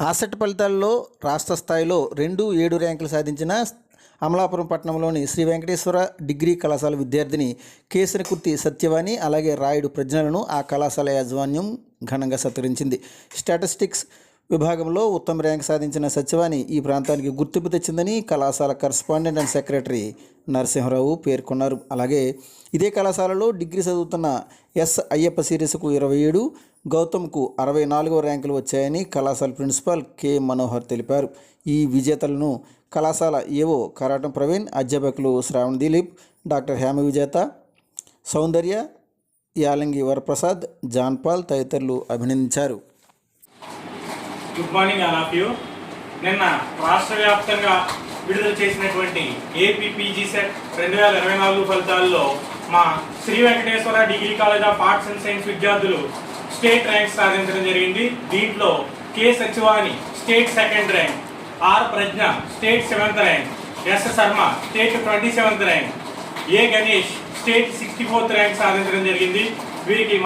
Asset ఫలితాల్లో రాష్ట్ర స్థాయిలో రెండు ఏడు ర్యాంకులు సాధించిన అమలాపురం పట్టణంలోని శ్రీ వెంకటేశ్వర డిగ్రీ కళాశాల విద్యార్థిని కేసరికుర్తి సత్యవాణి అలాగే రాయుడు ప్రజ్ఞలను ఆ కళాశాల యాజమాన్యం ఘనంగా సత్కరించింది. స్టాటిస్టిక్స్ విభాగంలో ఉత్తమ ర్యాంక్ సాధించిన సత్యవాణి ఈ ప్రాంతానికి గుర్తింపు తెచ్చిందని కళాశాల కరస్పాండెంట్ అండ్ సెక్రటరీ నరసింహరావు పేర్కొన్నారు. అలాగే ఇదే కళాశాలలో డిగ్రీ చదువుతున్న ఎస్ అయ్యప్ప సిరీస్కు ఇరవై ఏడు గౌతమ్కు అరవై నాలుగవ ర్యాంకులు వచ్చాయని కళాశాల ప్రిన్సిపాల్ కె మనోహర్ తెలిపారు. ఈ విజేతలను కళాశాల ఏవో కరాటం ప్రవీణ్ అధ్యాపకులు శ్రావణ్ దిలీప్ డాక్టర్ హేమ విజేత సౌందర్య యాలంగి వరప్రసాద్ జాన్పాల్ తదితరులు అభినందించారు. Good morning all of you. నిన్న రాష్ట్ర వ్యాప్తంగా విడుదల చేసినటువంటి ఏపీపీజీ సెట్ రెండు వేల ఇరవై నాలుగు ఫలితాల్లో మా Sri Venkateswara degree college of arts and science విద్యార్థులు స్టేట్ ర్యాంక్ సాధించడం జరిగింది. దీంట్లో K Sachivani state second rank R Pragna state seventh rank S Sharma state twenty seventh rank A Ganesh state sixty fourth rank సాధించడం జరిగింది. వీరికి